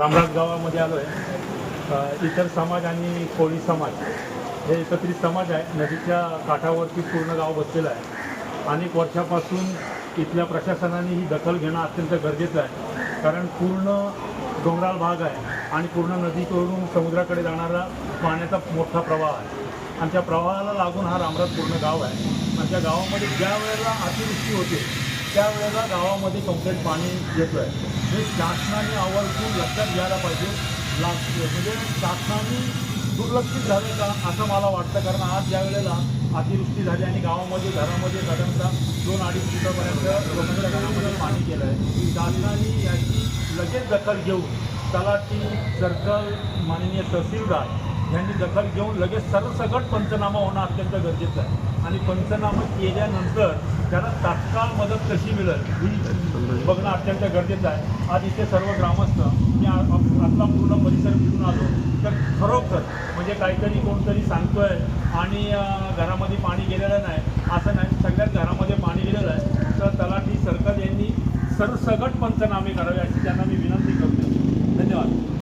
रामराज गावामध्ये आलो आहे इतर समाज आणि कोळी समाज हे एकत्रित समाज आहे. नदीच्या काठावरती पूर्ण गाव बसलेलं आहे. अनेक वर्षापासून इथल्या प्रशासनाने ही दखल घेणं अत्यंत गरजेचं आहे. कारण पूर्ण डोंगराळ भाग आहे आणि पूर्ण नदीकडून समुद्राकडे जाणारा पाण्याचा मोठा प्रवाह आहे. आणि त्या प्रवाहाला लागून हा रामराज पूर्ण गाव आहे. आणि त्या गावामध्ये ज्या वेळेला अतिवृष्टी होते त्यावेळेला गावामध्ये कंप्लेंट पाणी येतो आहे हे शासनाने आवर्जून लक्षात घ्यायला पाहिजे. लाग म्हणजे शासनाने दुर्लक्षित झालं का असं मला वाटतं. कारण आज ज्या वेळेला अतिवृष्टी झाली आणि गावामध्ये घरामध्ये साधारणतः दोन अडीच फुटापर्यंत लोकांच्या घरामध्ये पाणी गेलं आहे शासनाने याची लगेच दखल घेऊन तलाठी सर्कल माननीय तहसीलदार यांनी दखल घेऊन लगेच सरसकट पंचनामा होणं अत्यंत गरजेचं आहे. आणि पंचनामा केल्यानंतर त्याला तात्काळ मदत कशी मिळेल ही बघणं अत्यंत गरजेचं आहे. आज इथे सर्व ग्रामस्थ मी आ- आपला पूर्ण परिसर फिरून आलो. तर खरोखर म्हणजे काहीतरी कोणतरी सांगतोय आणि घरामध्ये पाणी गेलेलं नाही. असं नाही सगळ्याच घरामध्ये पाणी गेलेलं आहे. तर तलाठी सरकार यांनी सरसकट पंचनामे करावे अशी त्यांना मी विनंती